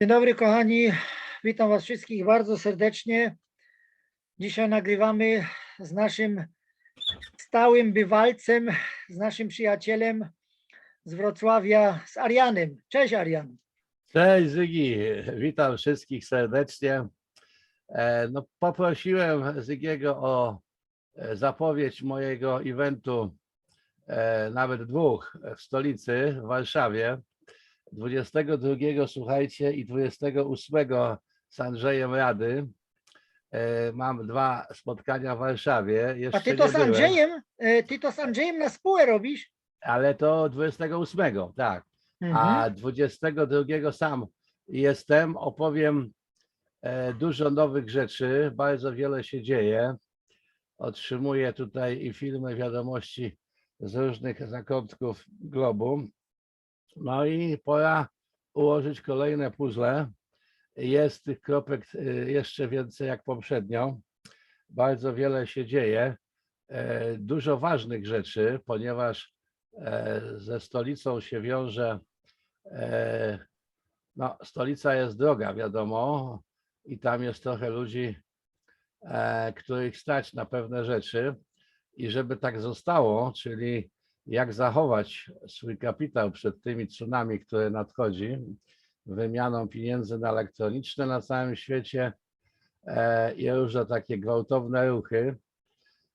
Dzień dobry kochani, witam Was wszystkich bardzo serdecznie. Dzisiaj nagrywamy z naszym stałym bywalcem, z naszym przyjacielem z Wrocławia, z Arianem. Cześć Arian. Cześć Zygi, witam wszystkich serdecznie. E, No, poprosiłem Zygiego o e, zapowiedź mojego eventu, e, nawet dwóch, w stolicy, w Warszawie. 22, słuchajcie, i 28 z Andrzejem Rady. E, Mam dwa spotkania w Warszawie. A Jeszcze ty to z Andrzejem, e, ty to z Andrzejem na spółę robisz? Ale to 28, tak. Mhm. A 22 sam jestem, opowiem e, dużo nowych rzeczy, bardzo wiele się dzieje. Otrzymuję tutaj i filmy, wiadomości z różnych zakątków globu. No i pora ułożyć kolejne puzzle. Jest tych kropek e, jeszcze więcej jak poprzednio. Bardzo wiele się dzieje. E, Dużo ważnych rzeczy, ponieważ e, ze stolicą się wiąże No, stolica jest droga, wiadomo, i tam jest trochę ludzi, których stać na pewne rzeczy. I żeby tak zostało, czyli jak zachować swój kapitał przed tymi tsunami, które nadchodzi, wymianą pieniędzy na elektroniczne na całym świecie e, i różne takie gwałtowne ruchy.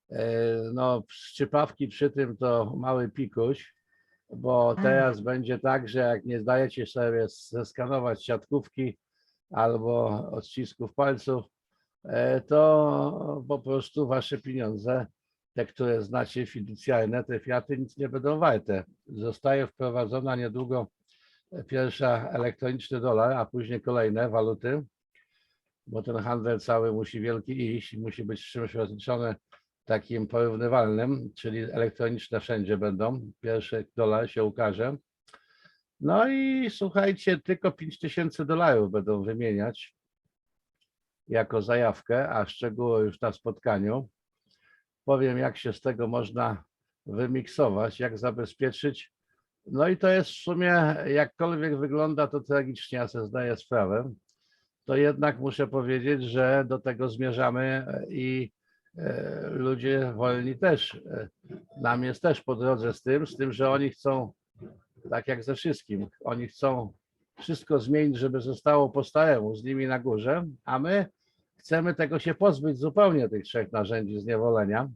E, No, szczypawki przy tym to mały pikuś bo Mm. teraz będzie tak, że jak nie zdajecie sobie zeskanować siatkówki albo odcisków palców, e, to po prostu wasze pieniądze, te, które znacie fiducjarne, te fiaty nic nie będą warte. Zostaje wprowadzona niedługo pierwsza elektroniczny dolar, a później kolejne waluty, bo ten handel cały musi wielki iść musi być czymś rozliczony takim porównywalnym, czyli elektroniczne wszędzie będą. Pierwszy dolar się ukaże. No i słuchajcie, tylko 5000 dolarów będą wymieniać jako zajawkę, a szczegóły już na spotkaniu. Powiem, jak się z tego można wymiksować, jak zabezpieczyć. No i to jest w sumie, jakkolwiek wygląda to tragicznie, ja sobie zdaję sprawę, to jednak muszę powiedzieć, że do tego zmierzamy i e, ludzie wolni też. e, Nam jest też po drodze z tym, z tym, że oni chcą, tak jak ze wszystkim, oni chcą wszystko zmienić, żeby zostało po staremu z nimi na górze, a my chcemy tego się pozbyć zupełnie, tych trzech narzędzi zniewolenia.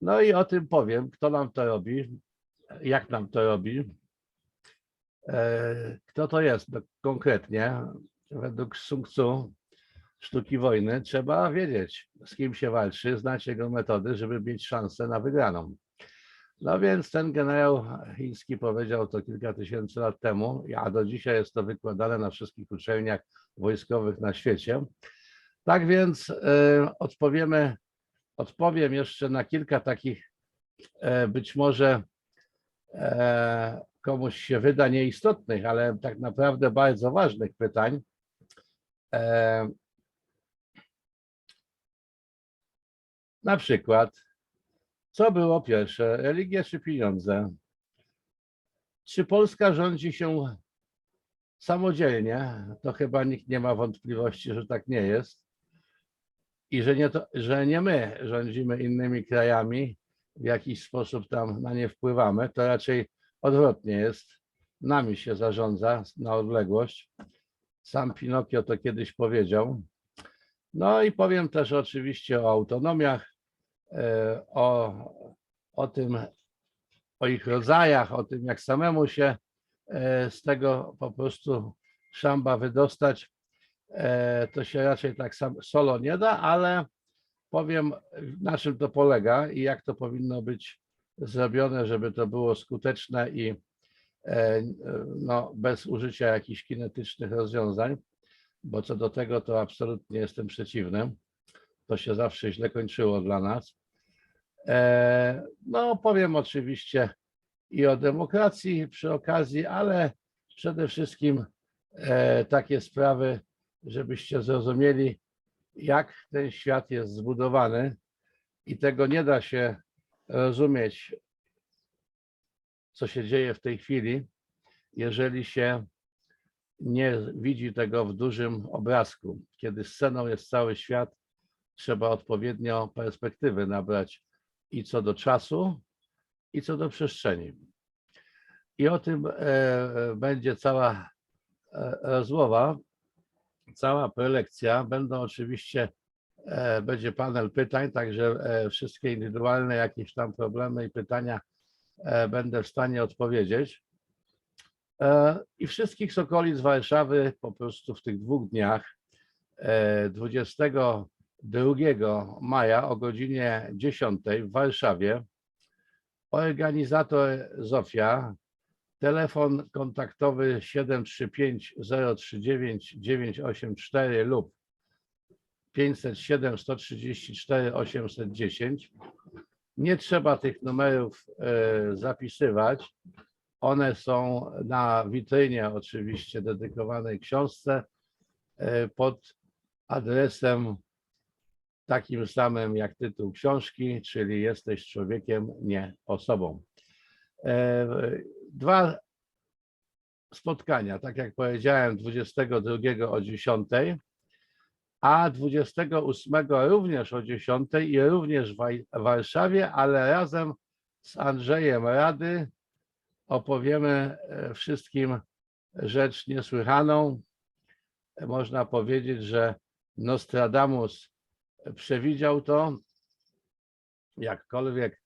No i o tym powiem, kto nam to robi, jak nam to robi, e, kto to jest konkretnie, według Sun Tzu, sztuki wojny, trzeba wiedzieć, z kim się walczy, znać jego metody, żeby mieć szansę na wygraną. No więc ten generał chiński powiedział to kilka tysięcy lat temu, a do dzisiaj jest to wykładane na wszystkich uczelniach wojskowych na świecie. Tak więc e, odpowiemy, odpowiem jeszcze na kilka takich e, być może e, komuś się wyda nieistotnych, ale tak naprawdę bardzo ważnych pytań. Na przykład, co było pierwsze, religia czy pieniądze? Czy Polska rządzi się samodzielnie? To chyba nikt nie ma wątpliwości, że tak nie jest. I że nie, to, że nie my rządzimy innymi krajami, w jakiś sposób tam na nie wpływamy, to raczej odwrotnie jest. Nami się zarządza na odległość. Sam Pinokio to kiedyś powiedział. No i powiem też oczywiście o autonomiach, e, o, o tym, o ich rodzajach, o tym, jak samemu się e, z tego po prostu szamba wydostać. E, To się raczej tak sam solo nie da, ale powiem, na czym to polega i jak to powinno być zrobione, żeby to było skuteczne i e, no, bez użycia jakichś kinetycznych rozwiązań bo co do tego to absolutnie jestem przeciwny. To się zawsze źle kończyło dla nas. E, No, powiem oczywiście i o demokracji przy okazji, ale przede wszystkim takie sprawy, żebyście zrozumieli, jak ten świat jest zbudowany i tego nie da się rozumieć, co się dzieje w tej chwili, jeżeli się nie widzi tego w dużym obrazku. Kiedy sceną jest cały świat, trzeba odpowiednio perspektywy nabrać i co do czasu, i co do przestrzeni. I o tym e, e, będzie cała e, rozmowa, cała prelekcja. Będą oczywiście, e, będzie panel pytań, także e, wszystkie indywidualne jakieś tam problemy i pytania e, będę w stanie odpowiedzieć. I wszystkich z okolic Warszawy po prostu w tych dwóch dniach, e, 22 maja o godzinie 10 w Warszawie, organizator Zofia, telefon kontaktowy 735 039 984 lub 507 134 810. Nie trzeba tych numerów e, zapisywać. One są na witrynie oczywiście dedykowanej książce e, pod adresem takim samym jak tytuł książki, czyli jesteś człowiekiem, nie osobą. Dwa spotkania, tak jak powiedziałem, 22 o 10, a 28 również o 10 i również w Warszawie, ale razem z Andrzejem Rady opowiemy e, wszystkim rzecz niesłychaną. Można powiedzieć, że Nostradamus przewidział to, jakkolwiek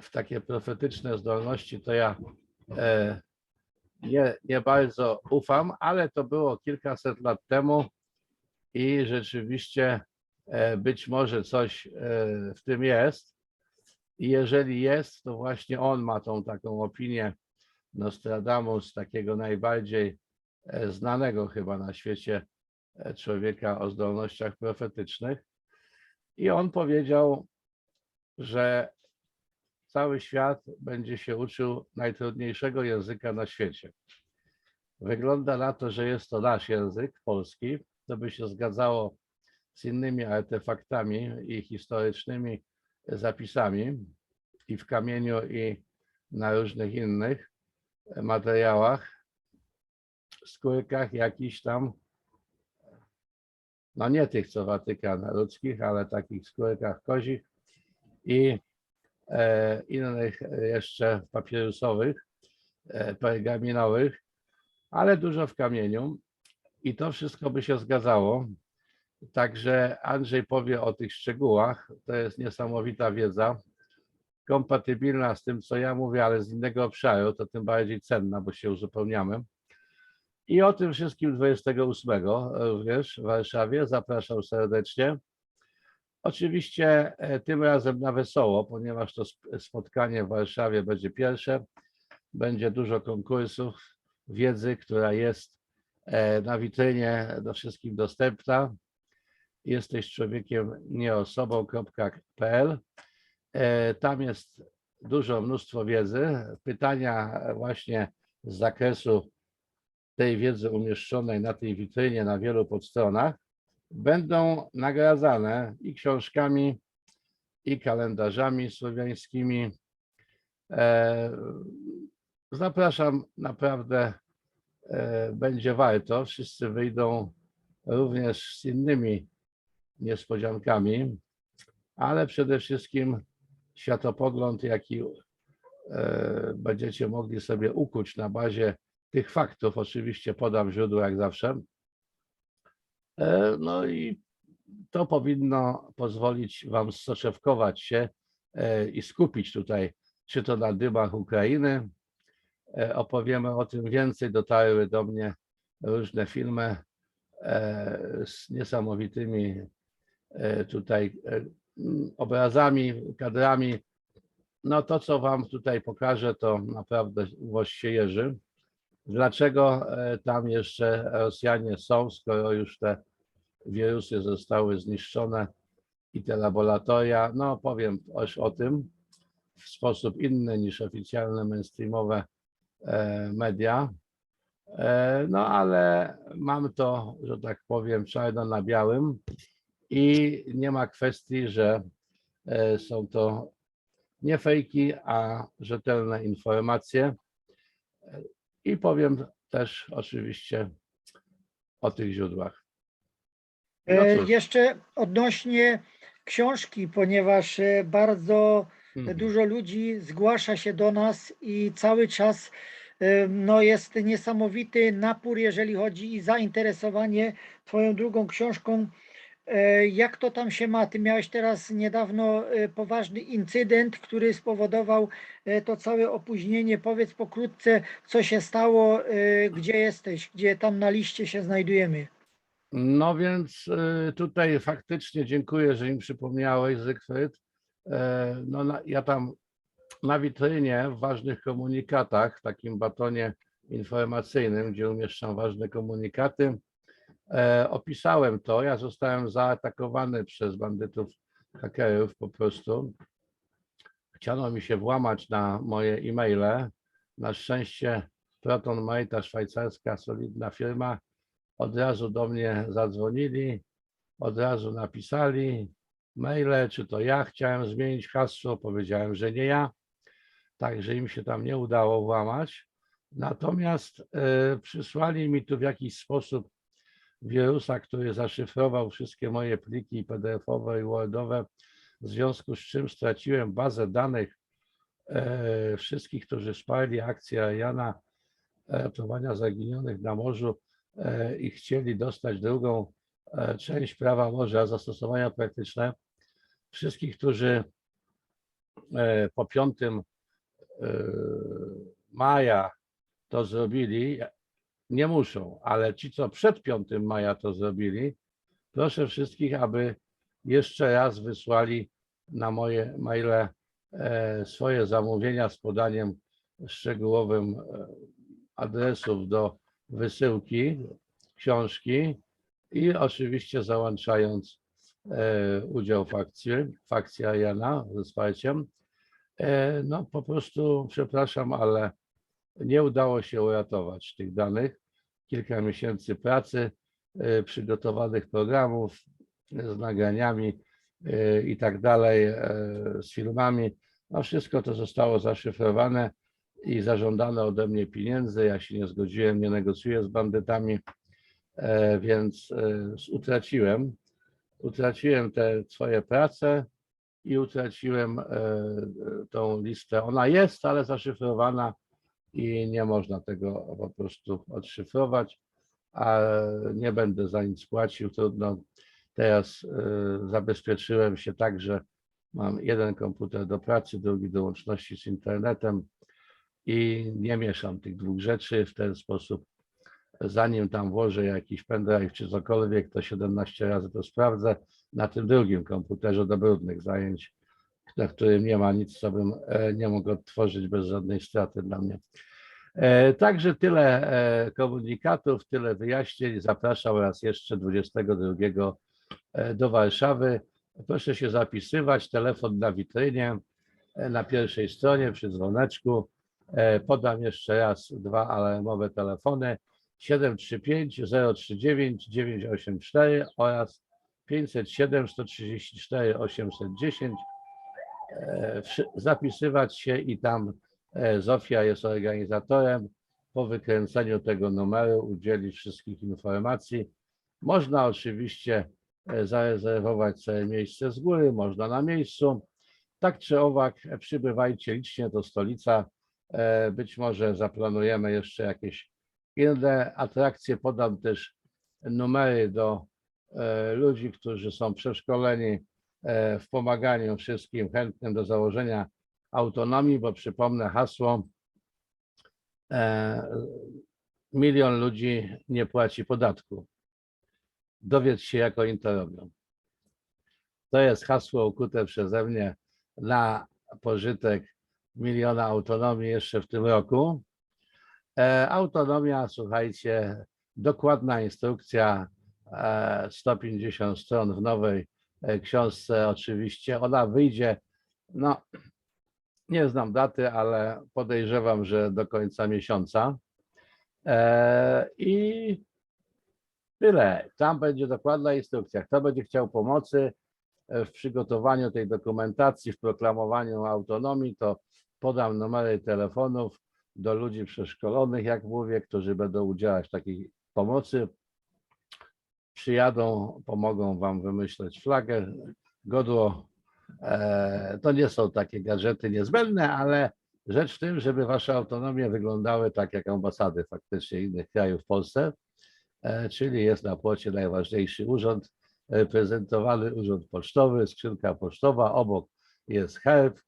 w takie profetyczne zdolności to ja nie, nie bardzo ufam, ale to było kilkaset lat temu i rzeczywiście e, być może coś e, w tym jest. I jeżeli jest, to właśnie on ma tą taką opinię Nostradamus, takiego najbardziej e, znanego chyba na świecie e, człowieka o zdolnościach profetycznych. I on powiedział, że cały świat będzie się uczył najtrudniejszego języka na świecie. Wygląda na to, że jest to nasz język polski. To by się zgadzało z innymi artefaktami i historycznymi zapisami i w kamieniu, i na różnych innych materiałach, skórkach jakichś tam, no nie tych, co Watykan ludzkich, ale takich skórkach kozich i innych jeszcze papierusowych, e, pergaminowych, ale dużo w kamieniu i to wszystko by się zgadzało. Także Andrzej powie o tych szczegółach. To jest niesamowita wiedza, kompatybilna z tym, co ja mówię, ale z innego obszaru, to tym bardziej cenna, bo się uzupełniamy. I o tym wszystkim 28 również w Warszawie. Zapraszam serdecznie. Oczywiście e, tym razem na wesoło, ponieważ to sp- spotkanie w Warszawie będzie pierwsze. Będzie dużo konkursów, wiedzy, która jest e, na witrynie do wszystkim dostępna. Jesteś człowiekiem nie osobą.pl. E, Tam jest dużo, mnóstwo wiedzy. Pytania właśnie z zakresu tej wiedzy umieszczonej na tej witrynie na wielu podstronach będą nagradzane i książkami, i kalendarzami słowiańskimi. E, Zapraszam, naprawdę e, będzie warto. Wszyscy wyjdą również z innymi niespodziankami, ale przede wszystkim światopogląd, jaki e, będziecie mogli sobie ukuć na bazie tych faktów. Oczywiście podam źródło jak zawsze. E, No i to powinno pozwolić Wam soczewkować się e, i skupić tutaj, czy to na dymach Ukrainy. E, Opowiemy o tym więcej. Dotarły do mnie różne filmy z niesamowitymi tutaj obrazami, kadrami. No to, co Wam tutaj pokażę, to naprawdę woź się jeży. Dlaczego tam jeszcze Rosjanie są, skoro już te wirusy zostały zniszczone i te laboratoria? No powiem też o tym w sposób inny niż oficjalne mainstreamowe e, media. E, No ale mam to, że tak powiem, czarno na białym i nie ma kwestii, że e, są to nie fejki, a rzetelne informacje. I powiem też oczywiście o tych źródłach. No E. Jeszcze odnośnie książki, ponieważ e, bardzo Mhm. dużo ludzi zgłasza się do nas i cały czas e, no, jest niesamowity napór, jeżeli chodzi i zainteresowanie Twoją drugą książką. Jak to tam się ma? Ty miałeś teraz niedawno poważny incydent, który spowodował to całe opóźnienie. Powiedz pokrótce, co się stało, gdzie jesteś, gdzie tam na liście się znajdujemy. No więc y, tutaj faktycznie dziękuję, że mi przypomniałeś, Zygfryd. E, No, ja tam na witrynie w ważnych komunikatach, w takim batonie informacyjnym, gdzie umieszczam ważne komunikaty, e, opisałem to. Ja zostałem zaatakowany przez bandytów hakerów po prostu. Chciano mi się włamać na moje e-maile. Na szczęście Proton Mail, ta szwajcarska solidna firma, od razu do mnie zadzwonili, od razu napisali maile, czy to ja chciałem zmienić hasło, powiedziałem, że nie ja, także im się tam nie udało włamać. Natomiast e, przysłali mi tu w jakiś sposób wirusa, który zaszyfrował wszystkie moje pliki PDF-owe i Wordowe, w związku z czym straciłem bazę danych e, wszystkich, którzy wsparli akcję Jana ratowania zaginionych na morzu. e, i chcieli dostać drugą e, część prawa morza, zastosowania praktyczne. Wszystkich, którzy e, po 5 e, maja to zrobili, nie muszą, ale ci, co przed 5 maja to zrobili, proszę wszystkich, aby jeszcze raz wysłali na moje maile e, swoje zamówienia z podaniem szczegółowym e, adresów do wysyłki książki i oczywiście załączając e, udział w akcji, w akcji Ariana ze wsparciem. E, no po prostu przepraszam, ale nie udało się uratować tych danych. Kilka miesięcy pracy, e, przygotowanych programów z nagraniami e, i tak dalej, e, z filmami. No wszystko to zostało zaszyfrowane i zażądano ode mnie pieniędzy. Ja się nie zgodziłem, nie negocjuję z bandytami, e, więc e, utraciłem, utraciłem te swoje prace i utraciłem e, tą listę. Ona jest, ale zaszyfrowana i nie można tego po prostu odszyfrować, a nie będę za nic płacił. Trudno. Teraz zabezpieczyłem się tak, że mam jeden komputer do pracy, drugi do łączności z internetem i nie mieszam tych dwóch rzeczy w ten sposób. Zanim tam włożę jakiś pendrive czy cokolwiek, to 17 razy to sprawdzę na tym drugim komputerze do brudnych zajęć, na którym nie ma nic, co bym e, nie mógł odtworzyć bez żadnej straty dla mnie. E, Także tyle e, komunikatów, tyle wyjaśnień. Zapraszam raz jeszcze 22 e, do Warszawy. Proszę się zapisywać. Telefon na witrynie, na pierwszej stronie przy dzwoneczku. E, Podam jeszcze raz dwa alarmowe telefony 735 039 984 oraz 507 134 810. E, wszy- Zapisywać się i tam e, Zofia jest organizatorem. Po wykręceniu tego numeru udzieli wszystkich informacji. Można oczywiście e, zarezerwować sobie miejsce z góry, można na miejscu. Tak czy owak, przybywajcie licznie, to stolica. E, Być może zaplanujemy jeszcze jakieś inne atrakcje. Podam też numery do e, ludzi, którzy są przeszkoleni e, w pomaganiu wszystkim chętnym do założenia autonomii, bo przypomnę hasło milion ludzi nie płaci podatku. Dowiedz się, jak oni to robią. To jest hasło ukute przeze mnie na pożytek miliona autonomii jeszcze w tym roku. E, Autonomia, słuchajcie, dokładna instrukcja, e, 150 stron w nowej e, książce oczywiście. Ona wyjdzie, no nie znam daty, ale podejrzewam, że do końca miesiąca. E, I tyle. Tam będzie dokładna instrukcja. Kto będzie chciał pomocy e, w przygotowaniu tej dokumentacji, w proklamowaniu autonomii, to podam numery telefonów do ludzi przeszkolonych, jak mówię, którzy będą udzielać takiej pomocy. przyjadą, pomogą Wam wymyśleć flagę, godło. E, To nie są takie gadżety niezbędne, ale rzecz w tym, żeby Wasze autonomie wyglądały tak jak ambasady faktycznie innych krajów w Polsce, E, czyli jest na płocie najważniejszy urząd, reprezentowany urząd pocztowy, skrzynka pocztowa, obok jest herb,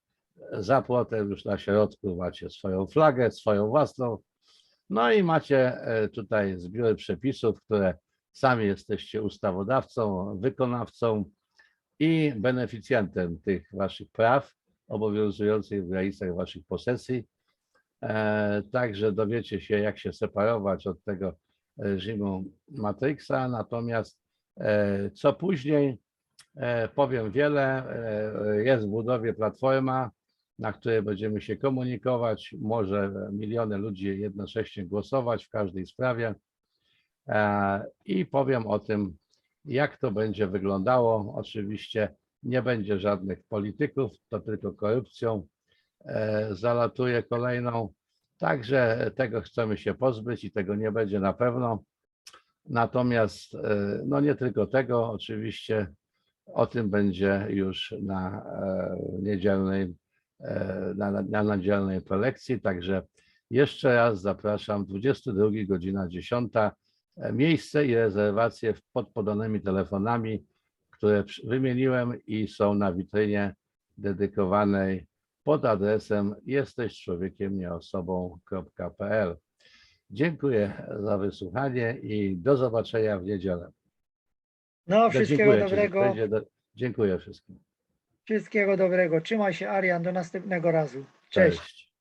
za płotem już na środku macie swoją flagę, swoją własną, no i macie e, tutaj zbiory przepisów, które sami jesteście ustawodawcą, wykonawcą i beneficjentem tych waszych praw obowiązujących w granicach waszych posesji. E, Także dowiecie się, jak się separować od tego reżimu Matrixa. Natomiast e, co później, powiem wiele. Jest w budowie platforma, na której będziemy się komunikować. Może miliony ludzi jednocześnie głosować w każdej sprawie. E, I powiem o tym, jak to będzie wyglądało. Oczywiście nie będzie żadnych polityków, to tylko korupcją e, zalatuje kolejną. Także tego chcemy się pozbyć i tego nie będzie na pewno. Natomiast e, no nie tylko tego, oczywiście o tym będzie już na niedzielnej, na, na, na niedzielnej prelekcji. Także jeszcze raz zapraszam, 22 godzina 10. e, Miejsce i rezerwacje pod podanymi telefonami, które wymieniłem i są na witrynie dedykowanej pod adresem jesteś człowiekiem nie osobą.pl. Dziękuję za wysłuchanie i do zobaczenia w niedzielę. No, wszystkiego Dziękuję ci, dobrego. do- Dziękuję wszystkim. Wszystkiego dobrego. Trzymaj się, Arian. Do następnego razu. Cześć. Cześć.